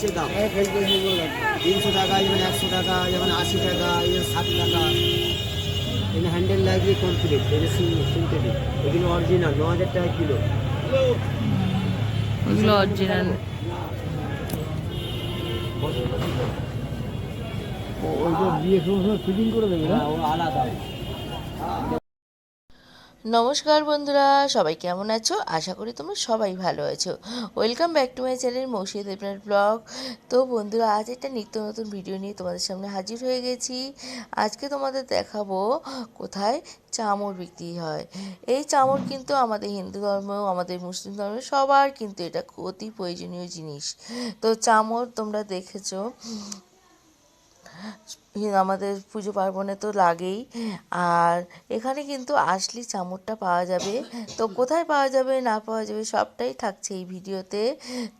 Fixed দাম? তিনশো টাকা যেমন একশো টাকা যেমন আশি টাকা যেমন ষাট টাকা। এখানে হ্যান্ডেল লাগিয়ে কমপ্লিট এটা সিনথেটিক এগুলো অরিজিনাল ন হাজার টাকা কিলো। ওগুলো অরিজিনাল ওইটা দিয়ে সময় ফিটিং করে দেবে না? ও আলাদা। নমস্কার বন্ধুরা, সবাই কেমন আছো? আশা করি তোমরা সবাই ভালো আছো। Welcome back to my channel Mousiya Debnath vlog. তো বন্ধুরা, আজ একটা নিত্য নতুন ভিডিও নিয়ে তোমাদের সামনে হাজির হয়ে গেছি। আজকে তোমাদের দেখাবো কোথায় চামড় বিক্রি হয়। এই চামড় কিন্তু আমাদের হিন্দু ধর্ম, আমাদের মুসলিম ধর্ম, সবার কিন্তু এটা অতি প্রয়োজনীয় জিনিস। তো চামড় তোমরা দেখেছ আমাদের পুজো পার্বণে তো লাগেই। আর এখানে কিন্তু আসলি চামড়টা পাওয়া যাবে। তো কোথায় পাওয়া যাবে, না পাওয়া যাবে, সবটাই থাকছে এই ভিডিওতে।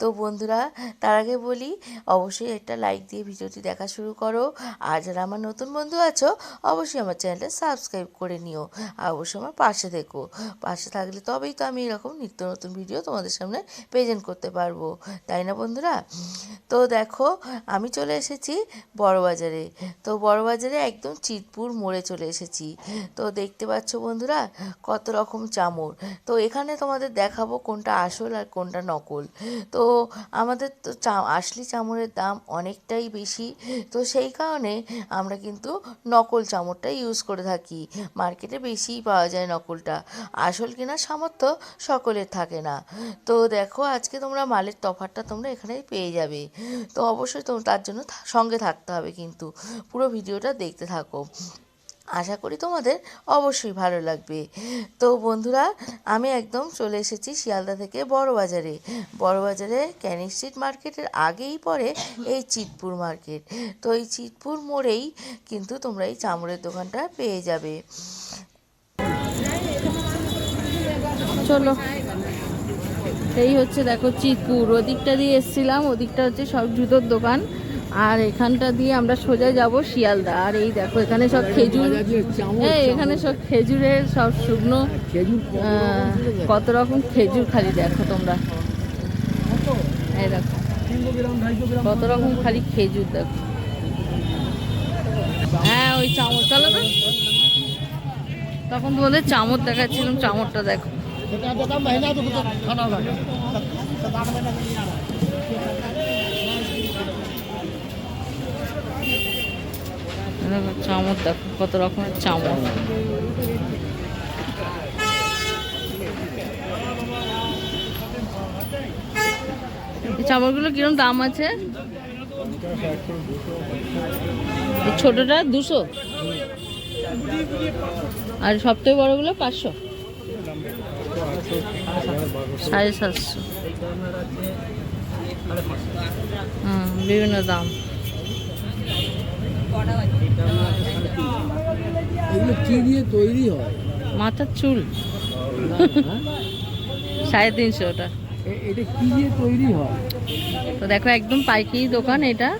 তো বন্ধুরা, তার আগে বলি, অবশ্যই একটা লাইক দিয়ে ভিডিওটি দেখা শুরু করো। আর যারা আমার নতুন বন্ধু আছো, অবশ্যই আমার চ্যানেলটা সাবস্ক্রাইব করে নিও। আর অবশ্যই আমার পাশে দেখো পাশে থাকলে তবেই তো আমি এরকম নিত্য নতুন ভিডিও তোমাদের সামনে প্রেজেন্ট করতে পারব। তাই না বন্ধুরা? তো দেখো, আমি চলে এসেছি বড়বাজারে। তো বড়বাজারে একদম চিতপুর মোড়ে চলে এসেছি। তো দেখতে পাচ্ছ বন্ধুরা, কত রকম চামড় তো এখানে তোমাদের দেখাবো কোনটা আসল আর কোনটা নকল। তো আমাদের তো চা, আসলি চামড়ের দাম অনেকটাই বেশি। তো সেই কারণে আমরা কিন্তু নকল চামড়টা ইউজ করে থাকি। মার্কেটে বেশিই পাওয়া যায় নকলটা। আসল কেনার সামর্থ্য সকলের থাকে না। তো দেখো, আজকে তোমরা মালের তফাতটা তোমরা এখানেই পেয়ে যাবে। তো অবশ্যই তো তার জন্য সঙ্গে থাকতে হবে কিন্তু। পুরো ভিডিওটা দেখতে থাকো। আশা করি তোমাদের অবশ্যই ভালো লাগবে। তো বন্ধুরা, আমি একদম চলে এসেছি শিয়ালদা থেকে বড় বাজারে বড় বাজারে ক্যানিং স্ট্রিট মার্কেটের আগেই পড়ে এই চিতপুর মার্কেট। তো এই চিতপুর মোড়েই কিন্তু তোমরা এই চামড়ের দোকানটা পেয়ে যাবে। চলো। এই হচ্ছে দেখো চিতপুর। ওদিকটা দিয়ে এসছিলাম, ওদিকটা হচ্ছে সব জুতোর দোকান। আর এখানটা দিয়ে আমরা সোজা যাব শিয়ালদা আর এই দেখো এখানে সব খেজুর এই এখানে সব খেজুরের সব শুকনো কত রকম খেজুর খালি দেখো তোমরা এই দেখো কত রকম খালি খেজুর দেখো হ্যাঁ ওই চামচ চলো তো তখন তোমাদের চামচ দেখাচ্ছিলাম চামচটা দেখো চামচ দেখো, কত রকমের চামচ। চামচগুলো কিরম দাম আছে? ছোটটা দুশো? আর সবথেকে বড়গুলো পাঁচশো? সাড়ে সাতশো। হুম, বিভিন্ন দাম। এগুলো কি দিয়ে তৈরি হয়? মাথার চুল। সাড়ে তিনশো ওটা এটা কি দিয়ে তৈরি হয়? তো দেখো একদম পাইকারি দোকান এটা।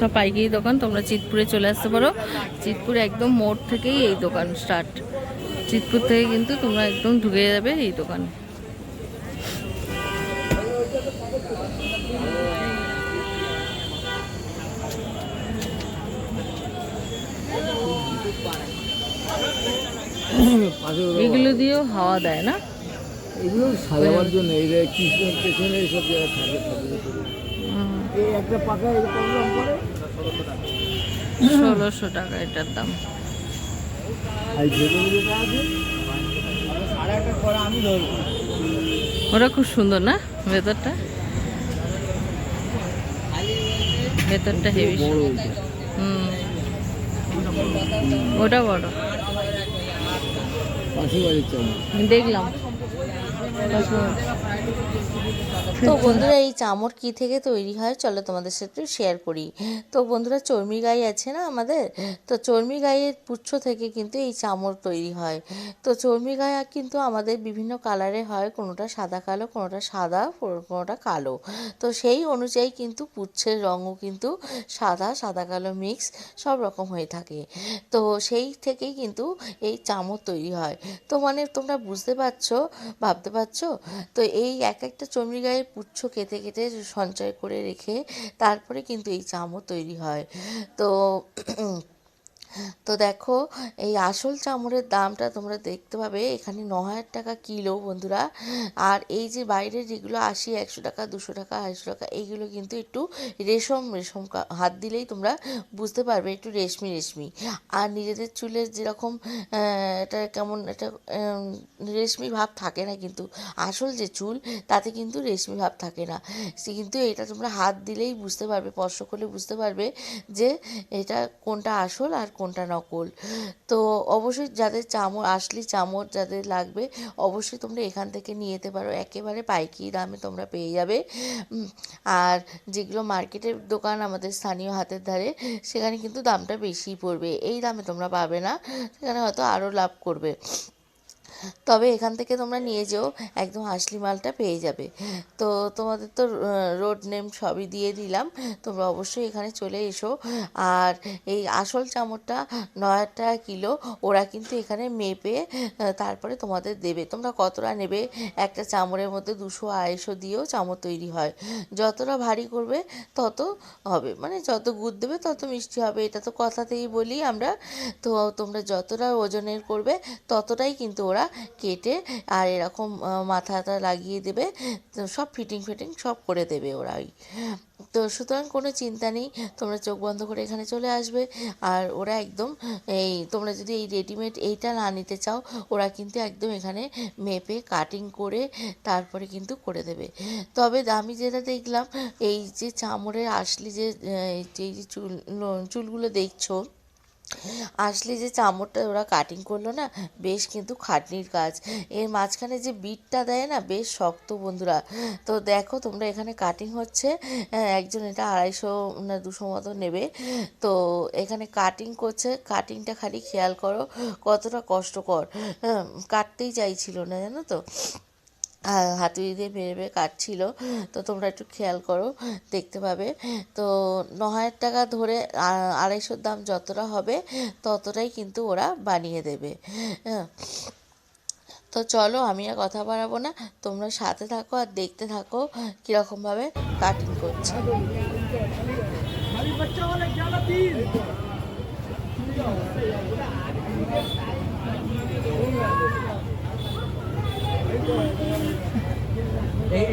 সব পাইকারি দোকান তোমরা চিতপুরে চলে আসতে পারো। চিতপুর একদম মোড় থেকেই এই দোকান স্টার্ট চিতপুর থেকে কিন্তু তোমরা একদম ঢুকে যাবে এই দোকানে। এগুলো দিয়েও হাওয়া দেয় না? এগুলো সাজাবার জন্য এই যে কৃষ্ণের পেছনে এইসব জায়গায় থাকে এই একটা পাকা পড়ে? ষোলোশো টাকা এটার দাম। ওটা খুব সুন্দর না ভেতরটা? ভেতরটা হেভি হুম। ওটা বড়। দেখলাম। তো বন্ধুরা, এই চামড় কি থেকে তৈরি হয়? চলো তোমাদের সাথে শেয়ার করি। তো বন্ধুরা চর্মি গাই আছে না আমাদের? তো চর্মি গাইয়ের পুচ্ছ থেকে কিন্তু এই চামড় তৈরি হয়। তো চর্মি গাই কিন্তু আমাদের বিভিন্ন কালারে হয়, কোনোটা সাদা কালো, কোনোটা সাদা, কোনোটা কালো। তো সেই অনুযায়ী কিন্তু পুচ্ছের রঙও কিন্তু সাদা সাদা কালো মিক্স সব রকম হয়ে থাকে। তো সেই থেকেই কিন্তু এই চামড় তৈরি হয়। তো মানে তোমরা বুঝতে পারছ, ভাবতে পারছ? তো এই এক একটা চর্মি গায়ের পুচ্ছ কেটে কেটে সঞ্চয় করে রেখে তারপরে কিন্তু এই চামও তৈরি হয়। তো তো দেখো এই আসল চামড়ের দামটা তোমরা দেখতে পাবে এখানে ন হাজার টাকা কিলো বন্ধুরা। আর এই যে বাইরে যেগুলো আশি একশো টাকা দুশো টাকা আড়াইশো টাকা এইগুলো কিন্তু একটু রেশম রেশম হাত দিলেই তোমরা বুঝতে পারবে একটু রেশমি রেশমি। আর নিজেদের চুলের যেরকম এটা কেমন উম, রেশমি ভাব থাকে না কিন্তু আসল যে চুল তাতে কিন্তু রেশমি ভাব থাকে না। সে কিন্তু এটা তোমরা হাত দিলেই বুঝতে পারবে স্পর্শ করলে বুঝতে পারবে যে এটা কোনটা আসল আর কোনটা নকল। তো অবশ্যই যাদের চামড়, আসলি চামড় যাদের লাগবে, অবশ্যই তোমরা এখান থেকে নিয়ে যেতে পারো। একেবারে পাইকি দামে তোমরা পেয়ে যাবে। আর যেগুলো মার্কেটের দোকান আমাদের স্থানীয় হাতের ধারে, সেখানে কিন্তু দামটা বেশি পড়বে। এই দামে তোমরা পাবে না, সেখানে হয়তো আরও লাভ করবে। তবে এখান থেকে তোমরা নিয়ে যেও, একদম আসলি মালটা পেয়ে যাবে। তো তোমাদের তো রোড নেম সবই দিয়ে দিলাম, তোমরা অবশ্যই এখানে চলে এসো। আর এই আসল চামড়টা নয় হাজার টাকা কিলো, ওরা কিন্তু এখানে মেপে তারপরে তোমাদের দেবে। তোমরা কতটা নেবে? একটা চামড়ের মধ্যে দুশো আড়াইশো দিয়েও চামড় তৈরি হয়। যতটা ভারী করবে, তত হবে। মানে যত গুড় দেবে, তত মিষ্টি হবে। এটা তো কথাতেই বলি আমরা। তো তোমরা যতটা ওজনের করবে, ততটাই কিন্তু ওরা কেটে আর এরকম মাথাটা লাগিয়ে দেবে। তো সব ফিটিং ফিটিং সব করে দেবে ওরাই। তো সুতরাং কোনো চিন্তা নেই, তোমরা চোখ বন্ধ করে এখানে চলে আসবে। আর ওরা একদম এই, তোমরা যদি এই রেডিমেড এইটা না নিতে চাও, ওরা কিন্তু একদম এখানে মেপে কাটিং করে তারপরে কিন্তু করে দেবে। তবে আমি যেটা দেখলাম, এই যে চামড়ের আসলি যে এই যে চুল চুলগুলো দেখছ আসলে যে চামড়টা ওরা কাটিং করল না বেশ কিন্তু খাটনির কাজ। এর মাঝখানে যে বিটটা দেয় না বেশ শক্ত বন্ধুরা। তো দেখো তোমরা এখানে কাটিং হচ্ছে আহ, একজন এটা আড়াইশো না দুশো মতো নেবে। তো এখানে কাটিং করছে কাটিংটা খালি খেয়াল করো কতটা কষ্টকর। হ্যাঁ, কাটতেই চাইছিল না জানো তো? হাতুড়ি দিয়ে মেরে মেরে কাটছিল। তো তোমরা একটু খেয়াল করো, দেখতে পাবে। তো ন হাজার টাকা ধরে আড়াইশোর দাম যতটা হবে, ততটাই কিন্তু ওরা বানিয়ে দেবে। হ্যাঁ। তো চলো, আমি আর কথা বাড়াবো না। তোমরা সাথে থাকো আর দেখতে থাকো কীরকমভাবে কাটিং করছে এই-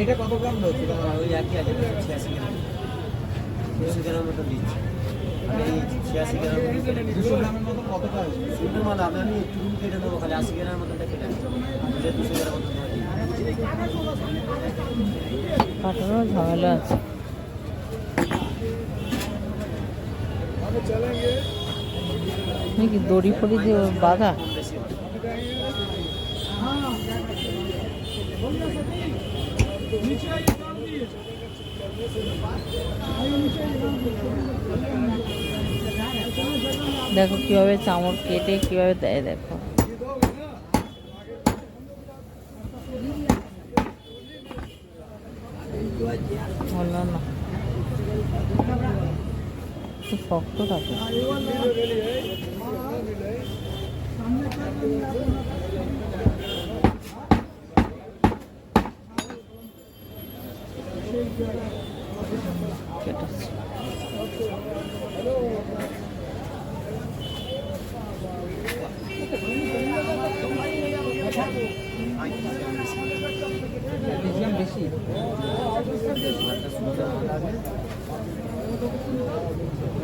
এটা কত গ্রাম রয়েছে তোমার ওই একই আছে ছিয়াশি গ্রাম। মতো দিচ্ছি। ছিয়াশি গ্রাম দুশো গ্রামের মতো কতটা শুধু মাল আমি আমি একটু কেটে নেব খালি আশি গ্রামের মতনটা কেটে নেব দুশো গ্রাম মতো তোমার দিই। কাটারও ঝামেলা আছে। নাকি দড়ি ফড়ি দিয়ে বাঁধা কম বেশি হবে। দেখো কীভাবে চামড় কেটে কীভাবে দেয় দেখো। না। শক্ত থাকে বেশি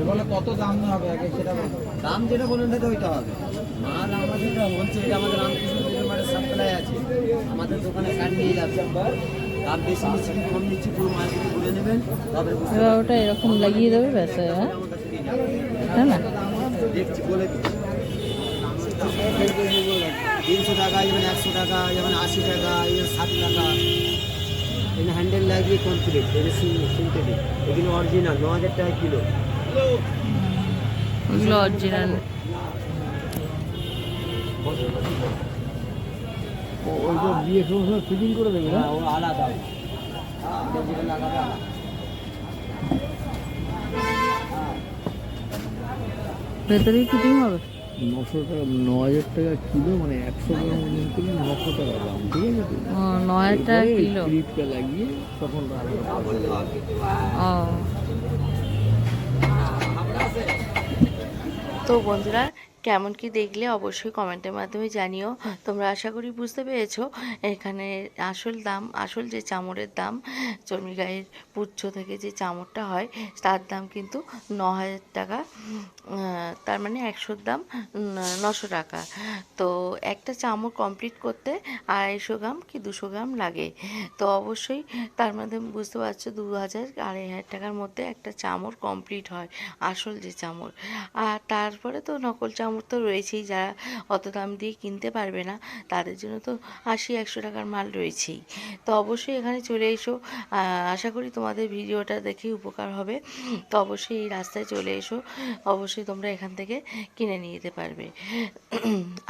বলে কত দাম হবে আগে সেটা দাম যেটা বলেন সেটা ওইটা হবে। মাল আমাদের যেটা হচ্ছে আমাদের রামকৃষ্ণ মাঠের সাপ্লাই আছে। আমাদের দোকানে কাঠ নিয়ে যাচ্ছে। দাম বেশি নিচ্ছি কি কম নিচ্ছি পুরো মার্কেটে ঘুরে নেবেন তবে বুঝতে এবার ওটা এরকম লাগিয়ে দেবে ব্যাস হ্যাঁ। তাই না? দেখছি বলে দিচ্ছি। তিনশো টাকা যেমন একশো টাকা যেমন আশি টাকা এই ষাট টাকা। এখানে হ্যান্ডেল লাগিয়ে কমপ্লিট এটা সিনথেটিক এগুলো অরিজিনাল ন হাজার টাকা কিলো। ওগুলো অরিজিনাল ওইটা দিয়ে সময় ফিটিং করে দেবে হ্যাঁ ও আলাদা। ভেতরেই ফিটিং হবে? নশো টাকা ন হাজার টাকা কিলো মানে একশো গ্রাম ওজন করলে নশো টাকা দাম ঠিক আছে তো? ন হাজার টাকা কিলো? ক্লিপটা লাগিয়ে তখন তো বন্ধুরা কেমন কি দেখলে অবশ্যই কমেন্টের মাধ্যমে জানিও। তোমরা আশা করি বুঝতে পেরেছ। এখানে আসল দাম আসল যে চামড়ের দাম চর্মি গায়ের পুচ্ছ থেকে যে চামড়টা হয় তার দাম কিন্তু ন হাজার টাকা তার মানে একশোর দাম নশো টাকা। তো একটা চামড় কমপ্লিট করতে আড়াইশো গ্রাম কি দুশো গ্রাম লাগে। তো অবশ্যই তার মধ্যে বুঝতে পারছ দু হাজার আড়াই হাজার টাকার মধ্যে একটা চামড় কমপ্লিট হয় আসল যে চামড়। আর তারপরে তো নকল চামড় তো রয়েছেই, যারা অত দাম দিয়ে কিনতে পারবে না, তাদের জন্য তো আশি, একশো টাকার মাল রয়েছেই। তো অবশ্যই এখানে চলে এসো। আশা করি তোমাদের ভিডিওটা দেখে উপকার হবে। তো অবশ্যই এই রাস্তায় চলে এসো। অবশ্যই তোমরা এখান থেকে কিনে নিয়ে যেতে পারবে।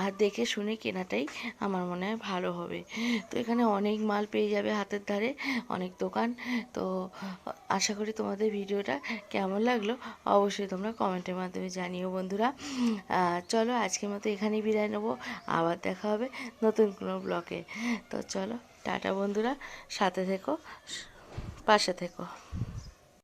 আর দেখে শুনে কেনাটাই আমার মনে হয় ভালো হবে। তো এখানে অনেক মাল পেয়ে যাবে হাতের ধারে, অনেক দোকান। তো আশা করি তোমাদের ভিডিওটা কেমন লাগল, অবশ্যই তোমরা কমেন্টের মাধ্যমে জানিও বন্ধুরা। চলো আজকের মতো এখানেই বিদায় নেব। আবার দেখা হবে নতুন কোনো ব্লকে তো চলো, টাটা বন্ধুরা, সাথে থেকো, পাশে থেকো।